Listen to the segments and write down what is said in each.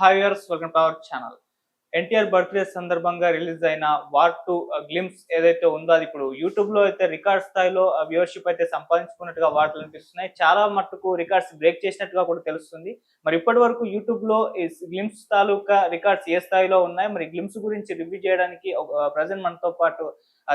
హాయర్స్ welcome to our channel. NTR birthday సందర్భంగా release అయిన War two glimpse ఏదైతే ఉందో అది ఇప్పుడు యూట్యూబ్లో అయితే రికార్డ్ స్థాయిలో వ్యూవర్షిప్ అయితే సంపాదించుకున్నట్టుగా వార్తలు అనిపిస్తున్నాయి. చాలా మట్టుకు రికార్డ్స్ బ్రేక్ చేసినట్టుగా కూడా తెలుస్తుంది. మరి ఇప్పటి వరకు యూట్యూబ్లో ఈ గ్లిమ్స్ తాలూకా రికార్డ్స్ ఏ స్థాయిలో ఉన్నాయి? మరి గ్లిమ్స్ గురించి రివ్యూ చేయడానికి ప్రజెంట్ మనతో పాటు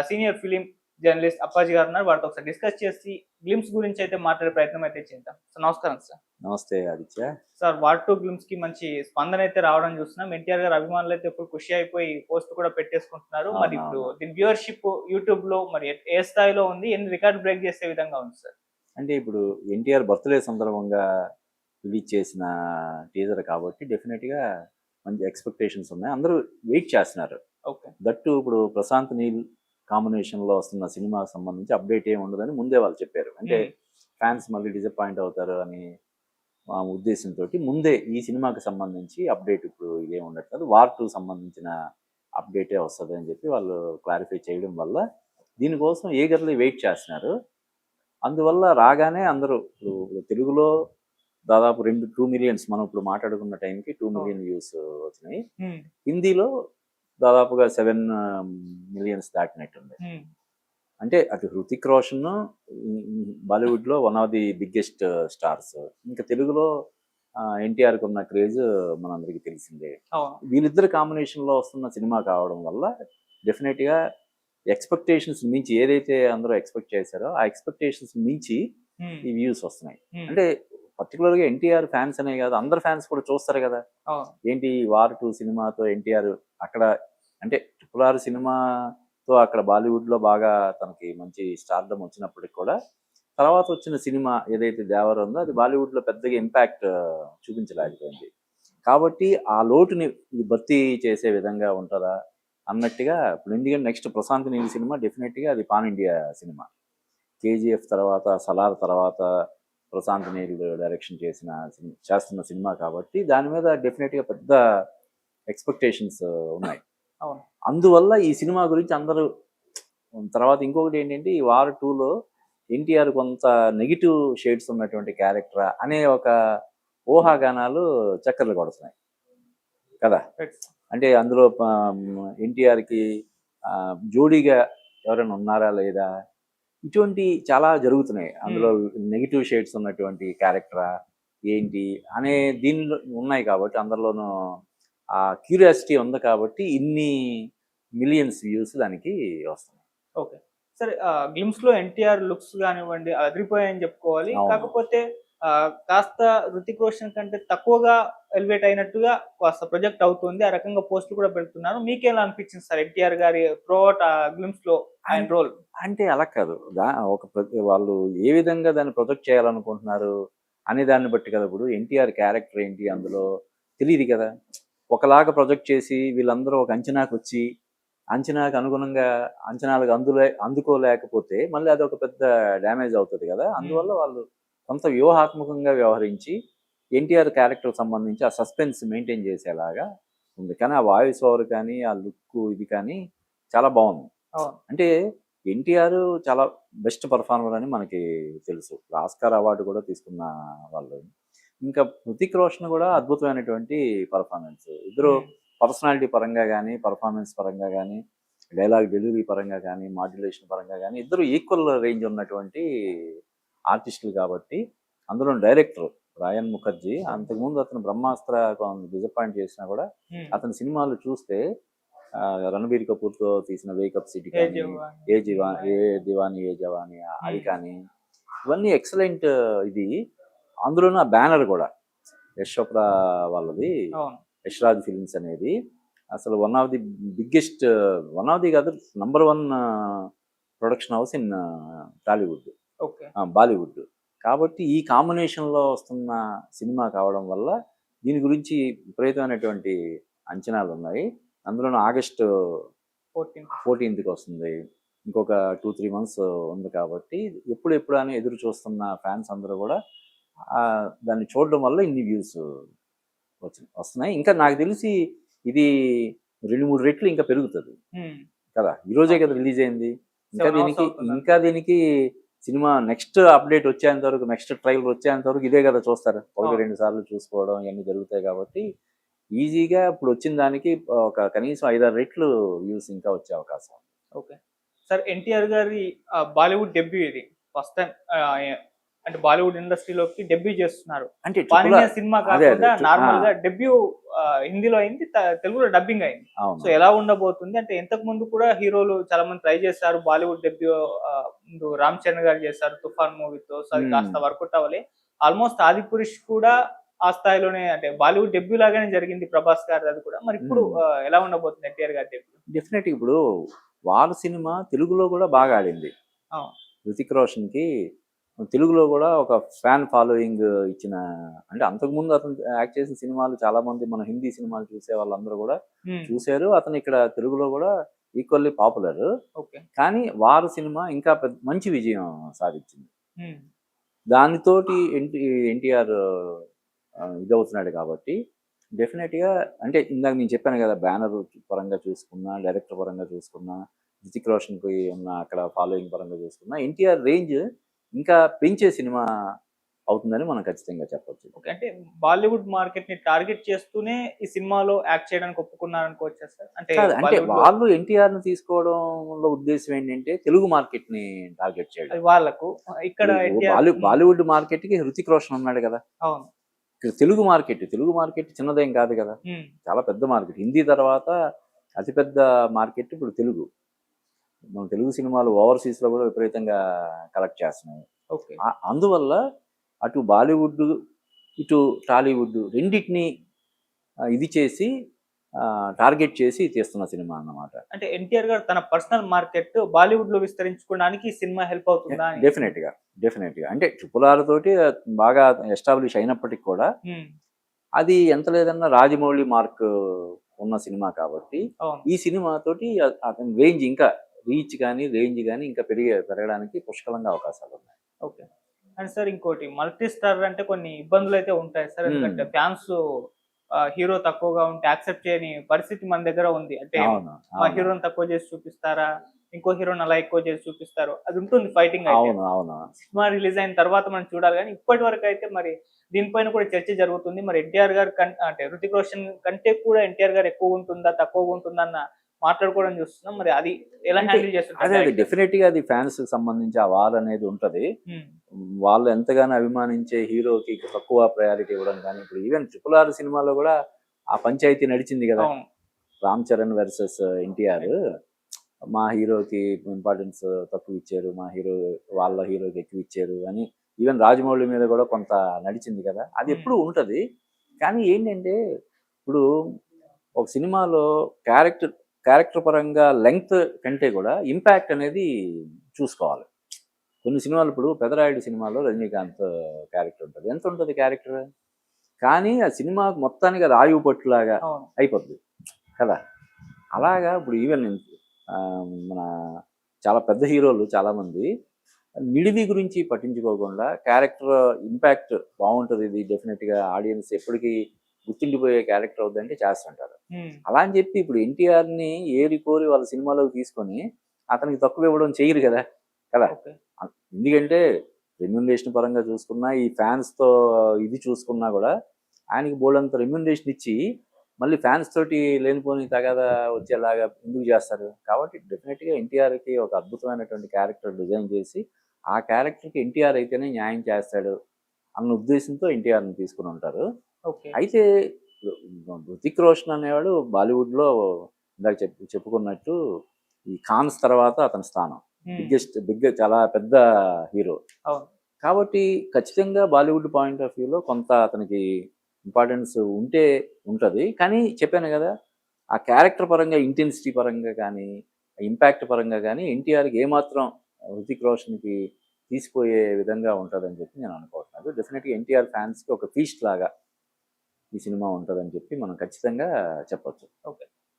సీనియర్ ఫిలిం జర్నలిస్ట్ అప్పాజీ గారు ఉన్నారు. వారితో ఒకసారి డిస్కస్ చేసి గ్లిమ్స్ గురించి అయితే మాట్లాడే ప్రయత్నం అయితే చేద్దాం. సో నమస్కారం సార్. నమస్తే ఆదిత్య. సార్ వార్ టూ గ్లిమ్స్కి మంచి స్పందన అయితే రావడం చూస్తున్నాం. ఎన్టీఆర్ గారు అభిమానులు అయితే ఇప్పుడు ఖుషి అయిపోయి పోస్ట్ కూడా పెట్టేసుకుంటున్నారు. మరి ఇప్పుడు. దీని వ్యూవర్షిప్ యూట్యూబ్లో మరి ఏ- ఏ స్థాయిలో ఉంది? ఎన్ని రికార్డ్ బ్రేక్ చేసే విధంగా ఉంది సార్? అంటే ఇప్పుడు ఎన్టీఆర్ బర్త్డే సందర్భంగా రిలీజ్ చేసిన టీజర్ కాబట్టి డెఫినెట్గా మంచి ఎక్స్పెక్టేషన్స్ ఉన్నాయి. అందరూ వెయిట్ చేస్తున్నారు. ఓకే. దట్టు ఇప్పుడు ప్రశాంత్ నీల్ కాంబినేషన్లో వస్తున్న సినిమాకి సంబంధించి అప్డేట్ ఏమి ఉండదని ముందే వాళ్ళు చెప్పారు. అంటే ఫ్యాన్స్ మళ్ళీ డిసప్పాయింట్ అవుతారు అని మా ఉద్దేశంతో ముందే ఈ సినిమాకి సంబంధించి అప్డేట్ ఇప్పుడు ఇదే ఉండట్లేదు. వార్ టూ సంబంధించిన అప్డేటే వస్తుంది అని చెప్పి వాళ్ళు క్లారిఫై చేయడం వల్ల దీనికోసం ఏగర్లీ వెయిట్ చేస్తున్నారు. అందువల్ల రాగానే అందరూ ఇప్పుడు ఇప్పుడు తెలుగులో దాదాపు రెండు టూ మిలియన్స్ మనం ఇప్పుడు మాట్లాడుకున్న టైంకి టూ మిలియన్ వ్యూస్ వచ్చినాయి. హిందీలో దాదాపుగా సెవెన్ మిలియన్స్ దాటినట్టుంది. అంటే అటు హృతిక్ రోషన్ బాలీవుడ్లో one of the biggest stars. ఇంకా తెలుగులో ఎన్టీఆర్ ఉన్న క్రేజ్ మనందరికీ తెలిసిందే. వీళ్ళిద్దరు కాంబినేషన్లో వస్తున్న సినిమా కావడం వల్ల డెఫినెట్గా ఎక్స్పెక్టేషన్స్ మించి ఏదైతే అందరూ ఎక్స్పెక్ట్ చేశారో ఆ ఎక్స్పెక్టేషన్స్ మించి ఈ వ్యూస్ వస్తున్నాయి. అంటే పర్టికులర్గా ఎన్టీఆర్ ఫ్యాన్స్ అనే కాదు అందరు ఫ్యాన్స్ కూడా చూస్తారు కదా. ఏంటి వార్ టూ సినిమాతో ఎన్టీఆర్ అక్కడ అంటే ట్రిపుల్ ఆర్ సినిమాతో అక్కడ బాలీవుడ్లో బాగా తనకి మంచి స్టార్డమ్ వచ్చినప్పటికి కూడా తర్వాత వచ్చిన సినిమా ఏదైతే దేవర ఉందో అది బాలీవుడ్లో పెద్దగా ఇంపాక్ట్ చూపించలేకపోయింది. కాబట్టి ఆ లోటుని ఇది భర్తీ చేసే విధంగా ఉంటుందా అన్నట్టుగా ఇప్పుడు ఎందుకంటే నెక్స్ట్ ప్రశాంత్ నీల్ సినిమా డెఫినెట్గా అది పాన్ ఇండియా సినిమా. కేజీఎఫ్ తర్వాత సలార్ తర్వాత ప్రశాంత్ నీల్ డైరెక్షన్ చేసిన చేస్తున్న సినిమా కాబట్టి దాని మీద డెఫినెట్గా పెద్ద ఎక్స్పెక్టేషన్స్ ఉన్నాయి. అవును. అందువల్ల ఈ సినిమా గురించి అందరూ తర్వాత ఇంకొకటి ఏంటంటే ఈ వార్ టూలో ఎన్టీఆర్ కొంత నెగిటివ్ షేడ్స్ ఉన్నటువంటి క్యారెక్టర్ అనే ఒక ఊహాగానాలు చక్కర్లు కొడుతున్నాయి. కదా. అంటే అందులో ఎన్టీఆర్కి జోడీగా ఎవరైనా ఉన్నారా లేదా? ఇటువంటి చాలా జరుగుతున్నాయి. అందులో నెగిటివ్ షేడ్స్ ఉన్నటువంటి క్యారెక్టరా? ఏంటి? అనే దీనిలో ఉన్నాయి కాబట్టి అందరిలోనూ ఆ క్యూరియాసిటీ ఉంది కాబట్టి ఇన్ని మిలియన్స్ వ్యూస్ దానికి వస్తున్నాయి. ఓకే. సరే గ్లిమ్స్లో ఎన్టీఆర్ లుక్స్ కానివ్వండి అదిరిపోయాయని చెప్పుకోవాలి. కాకపోతే కాస్త ఋతిక్ రోషన్ కంటే తక్కువగా ఎలివేట్ అయినట్టుగా కాస్త ప్రొజెక్ట్ అవుతుంది. ఆ రకంగా పోస్టులు కూడా పెడుతున్నారు. మీకేలా అనిపించింది సార్ ఎన్టీఆర్ గారి త్రోఅవుట్ గ్లిమ్స్లో ఆయన రోల్ అంటే అలా కాదు. ఒక వాళ్ళు ఏ విధంగా దాన్ని ప్రొజెక్ట్ చేయాలనుకుంటున్నారు అనే దాన్ని బట్టి కదా. ఇప్పుడు ఎన్టీఆర్ క్యారెక్టర్ ఏంటి అందులో? తెలియదు కదా. ఒకలాగా ప్రొజెక్ట్ చేసి వీళ్ళందరూ ఒక అంచనాకు వచ్చి అంచనాకు అనుగుణంగా అంచనాలకు అందులే అందుకోలేకపోతే మళ్ళీ అది ఒక పెద్ద డ్యామేజ్ అవుతుంది కదా. అందువల్ల వాళ్ళు కొంత వ్యూహాత్మకంగా వ్యవహరించి ఎన్టీఆర్ క్యారెక్టర్ సంబంధించి ఆ సస్పెన్స్ మెయింటైన్ చేసేలాగా ఉంది. కానీ ఆ వాయిస్ ఓవర్ కానీ ఆ లుక్ ఇది కానీ చాలా బాగుంది. అంటే ఎన్టీఆర్ చాలా బెస్ట్ పర్ఫార్మర్ అని మనకి తెలుసు. ఆస్కార్ అవార్డు కూడా తీసుకున్న వాళ్ళు. ఇంకా హృతిక్ రోషన్ కూడా అద్భుతమైనటువంటి పర్ఫార్మెన్స్. ఇద్దరు పర్సనాలిటీ పరంగా కానీ పర్ఫార్మెన్స్ పరంగా కానీ డైలాగ్ డెలివరీ పరంగా కానీ మాడ్యులేషన్ పరంగా కానీ ఇద్దరు ఈక్వల్ రేంజ్ ఉన్నటువంటి ఆర్టిస్టులు కాబట్టి అందులో డైరెక్టర్ రాయన్ ముఖర్జీ అంతకుముందు అతను బ్రహ్మాస్త్ర డిసప్పాయింట్ చేసినా కూడా. అతని సినిమాలు చూస్తే రణబీర్ కపూర్తో తీసిన వేకప్ సిటీ ఏ కానీ. ఏ జివా ఏ దివాని ఏ జవాని అది. కానీ ఇవన్నీ ఎక్సలెంట్ ఇది అందులోనూ ఆ బ్యానర్ కూడా యశ్ చోప్రా వాళ్ళది యశ్రాజ్ ఫిల్మ్స్ అనేది అసలు one of the biggest one of the కాదు number one production house in Tollywood Bollywood. కాబట్టి ఈ కాంబినేషన్లో వస్తున్న సినిమా కావడం వల్ల దీని గురించి విపరీతమైనటువంటి అంచనాలు ఉన్నాయి అందులోనూ ఆగస్టు ఫోర్టీన్ ఫోర్టీన్త్కి వస్తుంది. ఇంకొక టూ త్రీ మంత్స్ ఉంది కాబట్టి ఎప్పుడు ఎప్పుడు అని ఎదురు చూస్తున్న ఫ్యాన్స్ అందరూ కూడా దాన్ని చూడడం వల్ల ఇన్ని వ్యూస్ వచ్చి వస్తున్నాయి. ఇంకా నాకు తెలిసి ఇది రెండు మూడు రెట్లు ఇంకా పెరుగుతుంది. కదా ఈ రోజే కదా రిలీజ్ అయింది. ఇంకా దీనికి? ఇంకా దీనికి సినిమా నెక్స్ట్ అప్డేట్ వచ్చేంత వరకు నెక్స్ట్ ట్రైలర్ వచ్చేంత వరకు ఇదే కదా చూస్తారు ఒకటి. రెండు సార్లు చూసుకోవడం ఇవన్నీ జరుగుతాయి కాబట్టి ఈజీగా ఇప్పుడు వచ్చిన దానికి ఒక కనీసం ఐదారు రెట్లు వ్యూస్ ఇంకా వచ్చే అవకాశం. ఓకే సార్ ఎన్టీఆర్ గారి బాలీవుడ్ డెబ్యూ ఇది ఫస్ట్ టైం అంటే బాలీవుడ్ ఇండస్ట్రీలోకి డెబ్యూ చేస్తున్నారు. అంటే సినిమా కాకుండా నార్మల్. గా డెబ్యూ హిందీలో అయింది తెలుగులో డబ్బింగ్ అయింది. సో ఎలా ఉండబోతుంది అంటే ఇంతకు ముందు కూడా హీరోలు చాలా మంది ట్రై చేశారు. బాలీవుడ్ డెబ్యూ ముందు రామ్ చరణ్ గారు చేశారు తుఫాన్ మూవీతో సో అది. కాస్త వర్కౌట్ అవ్వాలి. ఆల్మోస్ట్ ఆది పురుష్ కూడా ఆ స్థాయిలోనే అంటే బాలీవుడ్ డెబ్యూ లాగానే జరిగింది ప్రభాస్ గారి అది కూడా. మరి ఇప్పుడు ఎలా ఉండబోతుంది ఎన్టీఆర్ గారి డెబ్యూ? డెఫినెట్ ఇప్పుడు వాళ్ళ సినిమా తెలుగులో కూడా బాగా ఆడింది. రుతిక్ రోషన్కి తెలుగులో కూడా ఒక ఫ్యాన్ ఫాలోయింగ్ ఇచ్చిన అంటే అంతకుముందు అతను యాక్ట్ చేసిన సినిమాలు చాలా మంది మన హిందీ సినిమాలు చూసే వాళ్ళందరూ కూడా చూశారు. అతను ఇక్కడ తెలుగులో కూడా ఈక్వల్లీ పాపులర్ ఓకే. కానీ వారు సినిమా ఇంకా పెద్ద మంచి విజయం సాధించింది. దానితోటి ఎన్టీ ఎన్టీఆర్ ఇదవుతున్నాడు కాబట్టి డెఫినెట్గా అంటే ఇందాక నేను చెప్పాను కదా బ్యానర్ పరంగా చూసుకున్నా డైరెక్టర్ పరంగా చూసుకున్నా రితిక్ రోషన్కి ఉన్న అక్కడ ఫాలోయింగ్ పరంగా చూసుకున్నా ఎన్టీఆర్ రేంజ్ ఇంకా పెంచే సినిమా అవుతుందని మనం ఖచ్చితంగా చెప్పొచ్చు. ఓకే అంటే బాలీవుడ్ మార్కెట్ని టార్గెట్ చేస్తూనే ఈ సినిమాలో యాక్ట్ చేయడానికి ఒప్పుకున్నారు అనుకోవచ్చా సార్? అంటే అంటే వాళ్ళు ఎన్టీఆర్ని తీసుకోవడంలో ఉద్దేశం ఏంటంటే తెలుగు మార్కెట్ని టార్గెట్ చేయడం. వాళ్ళకు. ఇక్కడ బాలీవుడ్ మార్కెట్కి హృతిక్ రోషన్ ఉన్నాడు కదా. అవును. తెలుగు మార్కెట్ తెలుగు మార్కెట్ చిన్నదేం కాదు కదా. చాలా పెద్ద మార్కెట్. హిందీ తర్వాత అతిపెద్ద మార్కెట్ ఇప్పుడు తెలుగు. మన తెలుగు సినిమాలు ఓవర్సీస్లో కూడా విపరీతంగా కలెక్ట్ చేస్తున్నాయి. ఓకే. అందువల్ల అటు బాలీవుడ్ ఇటు టాలీవుడ్ రెండింటిని ఇది చేసి టార్గెట్ చేసి తీస్తున్న సినిమా అన్నమాట. అంటే ఎన్టీఆర్ గారు తన పర్సనల్ మార్కెట్ బాలీవుడ్లో విస్తరించుకోవడానికి సినిమా హెల్ప్ అవుతుందా డెఫినెట్గా డెఫినెట్గా అంటే ట్రిపుల్ తోటి బాగా ఎస్టాబ్లిష్ అయినప్పటికీ కూడా అది ఎంత లేదన్నా రాజమౌళి మార్క్ ఉన్న సినిమా కాబట్టి ఈ సినిమా తోటి అ- అతని రేంజ్ ఇంకా రీచ్ కానీ రేంజ్ కానీ ఇంకా పెరిగే పెరగడానికి పుష్కలంగా అవకాశాలు ఉన్నాయి. ఓకే. అండ్ సార్ ఇంకోటి మల్టీ స్టార్ అంటే కొన్ని ఇబ్బందులు అయితే ఉంటాయి సార్. ఎందుకంటే ఫ్యాన్స్ హీరో తక్కువగా ఉంటే యాక్సెప్ట్ చేయని పరిస్థితి మన దగ్గర ఉంది. అంటే మా. హీరోని తక్కువ చేసి చూపిస్తారా? ఇంకో హీరోని అలా ఎక్కువ చేసి చూపిస్తారు? అది ఉంటుంది ఫైటింగ్ సినిమా రిలీజ్ అయిన తర్వాత మనం చూడాలి. కానీ ఇప్పటి వరకు అయితే మరి దీనిపైన కూడా చర్చ జరుగుతుంది. మరి ఎన్టీఆర్ గారు అంటే ఋతిక్ రోషన్ కంటే కూడా ఎన్టీఆర్ గారు ఎక్కువ ఉంటుందా తక్కువ ఉంటుందా అన్న మాట్లాడుకోవడం చూస్తున్నాం మరి అది ఎలా హ్యాండిల్ అదే చేస్తుంటారు అదే డెఫినెట్గా అది ఫ్యాన్స్ సంబంధించి ఆ వార్ అనేది ఉంటది. వాళ్ళు ఎంతగానో అభిమానించే హీరోకి తక్కువ ప్రయారిటీ ఇవ్వడం కానీ ఇప్పుడు ఈవెన్ ట్రిపుల్ ఆర్ సినిమాలో కూడా ఆ పంచాయతీ నడిచింది కదా. Ram Charan versus NTR. మా హీరోకి ఇంపార్టెన్స్ తక్కువ ఇచ్చారు మా హీరో వాళ్ళ హీరోకి ఎక్కువ ఇచ్చారు అని ఈవెన్ రాజమౌళి మీద కూడా కొంత నడిచింది కదా. అది. ఎప్పుడు ఉంటది. కానీ ఏంటంటే ఇప్పుడు ఒక సినిమాలో క్యారెక్టర్ క్యారెక్టర్ పరంగా లెంగ్త్ కంటే కూడా ఇంపాక్ట్ అనేది చూసుకోవాలి. కొన్ని సినిమాలు ఇప్పుడు పెదరాయుడు సినిమాలో రజనీకాంత్ క్యారెక్టర్ ఉంటుంది. ఎంత ఉంటుంది క్యారెక్టర్? కానీ ఆ సినిమా మొత్తానికి అది ఆయువు పట్టులాగా అవును. అయిపోద్ది. కదా? అలాగా ఇప్పుడు ఈవెన్ మన చాలా పెద్ద హీరోలు చాలామంది నిడివి గురించి పట్టించుకోకుండా క్యారెక్టర్ ఇంపాక్ట్ బాగుంటుంది. ఇది డెఫినెట్గా ఆడియన్స్ ఎప్పటికీ గుర్తుండిపోయే క్యారెక్టర్ అవుతుందంటే చేస్తుంటారు. అలా అని చెప్పి ఇప్పుడు ఎన్టీఆర్ని ఏరి కోరి వాళ్ళ సినిమాలోకి తీసుకొని అతనికి తక్కువ ఇవ్వడం చేయరు కదా. కదా. ఎందుకంటే రెమ్యునరేషన్ పరంగా చూసుకున్నా ఈ ఫ్యాన్స్తో ఇది చూసుకున్నా కూడా ఆయనకి బోల్డంత రెమ్యునరేషన్ ఇచ్చి మళ్ళీ ఫ్యాన్స్ తోటి లేనిపోని తగాదా వచ్చేలాగా ఎందుకు చేస్తారు? కాబట్టి డెఫినెట్గా ఎన్టీఆర్కి ఒక అద్భుతమైనటువంటి క్యారెక్టర్ డిజైన్ చేసి ఆ క్యారెక్టర్కి ఎన్టీఆర్ అయితేనే న్యాయం చేస్తాడు అన్న ఉద్దేశంతో ఎన్టీఆర్ని తీసుకుని ఉంటారు. అయితే రుతిక్ రోషన్ అనేవాడు బాలీవుడ్లో ఇందాక చెప్పు చెప్పుకున్నట్టు ఈ ఖాన్స్ తర్వాత అతని స్థానం. బిగ్గెస్ట్ బిగ్గ చాలా పెద్ద హీరో. కాబట్టి ఖచ్చితంగా బాలీవుడ్ పాయింట్ ఆఫ్ వ్యూలో కొంత అతనికి ఇంపార్టెన్స్ ఉంటే ఉంటుంది. కానీ చెప్పాను కదా ఆ క్యారెక్టర్ పరంగా ఇంటెన్సిటీ పరంగా కానీ ఇంపాక్ట్ పరంగా కానీ ఎన్టీఆర్కి ఏమాత్రం హృతిక్ రోషన్కి తీసిపోయే విధంగా ఉంటుందని చెప్పి నేను అనుకోవట్లేదు డెఫినెట్గా ఎన్టీఆర్ ఫ్యాన్స్కి ఒక ఫీస్ట్ లాగా ఈ సినిమా ఉంటుందని చెప్పి మనం ఖచ్చితంగా చెప్పొచ్చు.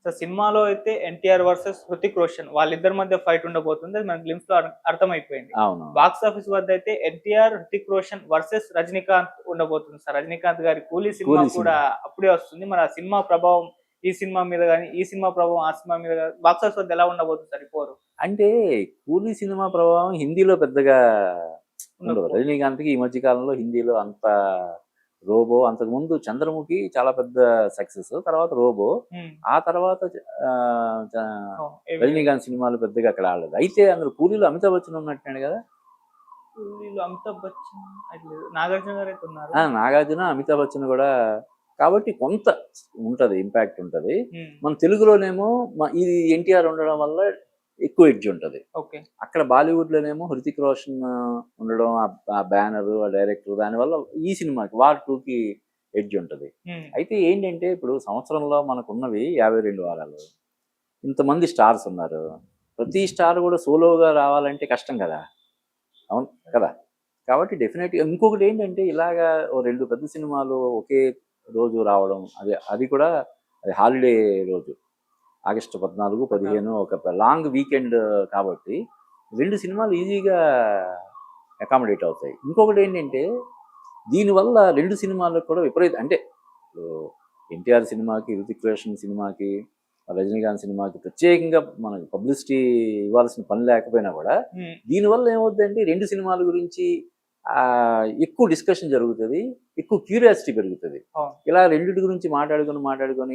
సో సినిమాలో అయితే ఎన్టీఆర్ వర్సెస్ హృతిక్ రోషన్ వాళ్ళిద్దరి మధ్య ఫైట్ ఉండబోతుంది. అది మన గ్లిమ్స్లో అర్- అర్థమైపోయింది. అవును బాక్స్ ఆఫీస్ వద్ద అయితే ఎన్టీఆర్ హృతిక్ రోషన్ వర్సెస్ రజనీకాంత్ ఉండబోతుంది. సార్ రజనీకాంత్ గారి కూలీ సినిమా. కూడా అప్పుడే వస్తుంది. మరి ఆ సినిమా ప్రభావం ఈ సినిమా మీద కానీ ఈ సినిమా ప్రభావం ఆ సినిమా మీద బాక్స్ ఆఫీస్ వద్ద ఎలా ఉండబోతుంది సార్ పోరు? అంటే కూలీ సినిమా ప్రభావం హిందీలో పెద్దగా ఉండదు. రజనీకాంత్కి ఈ మధ్య కాలంలో హిందీలో అంత రోబో అంతకుముందు చంద్రముఖి చాలా పెద్ద సక్సెస్ తర్వాత రోబో. ఆ తర్వాత రజనీకాంత్ సినిమాలు పెద్దగా అక్కడ ఆడలేదు. అయితే అందులో పూరిలో అమితాబ్ బచ్చన్ ఉన్నట్టున్నాడు కదా? వీళ్ళు అమితాబ్ బచ్చన్ నాగార్జున గారు అయితే ఉన్నారు. నాగార్జున అమితాబ్ బచ్చన్ కూడా. కాబట్టి కొంత ఉంటది ఇంపాక్ట్ ఉంటది. మన తెలుగులోనేమో ఇది ఎన్టీఆర్ ఉండడం వల్ల ఎక్కువ ఎడ్జ్ ఉంటది. ఓకే. అక్కడ బాలీవుడ్ లోనేమో హృతిక్ రోషన్ ఉండడం ఆ- బ్యానర్ ఆ డైరెక్టర్ దానివల్ల ఈ సినిమాకి వార్ టూ కి ఎడ్జ్ ఉంటది. అయితే ఏంటంటే ఇప్పుడు సంవత్సరంలో మనకు ఉన్నవి యాభై రెండు వారాలు. ఇంతమంది స్టార్స్ ఉన్నారు. ప్రతి స్టార్ కూడా సోలోగా రావాలంటే కష్టం కదా. అవును కదా? కాబట్టి డెఫినెట్గా ఇంకొకటి ఏంటంటే ఇలాగా రెండు పెద్ద సినిమాలు ఒకే రోజు రావడం అది అది కూడా అది హాలిడే రోజు. ఆగస్టు పద్నాలుగు పదిహేను ఒక లాంగ్ వీకెండ్ కాబట్టి రెండు సినిమాలు ఈజీగా అకామిడేట్ అవుతాయి ఇంకొకటి ఏంటంటే దీనివల్ల రెండు సినిమాలకు కూడా విపరీత అంటే ఎన్టీఆర్ సినిమాకి రితిక్ రోషన్ సినిమాకి రజనీకాంత్ సినిమాకి ప్రత్యేకంగా మనకి పబ్లిసిటీ ఇవ్వాల్సిన పని లేకపోయినా కూడా. దీనివల్ల ఏమవుతుందంటే రెండు సినిమాల గురించి ఎక్కువ డిస్కషన్ జరుగుతుంది ఎక్కువ క్యూరియాసిటీ పెరుగుతుంది. ఇలా రెండింటి గురించి మాట్లాడుకొని మాట్లాడుకొని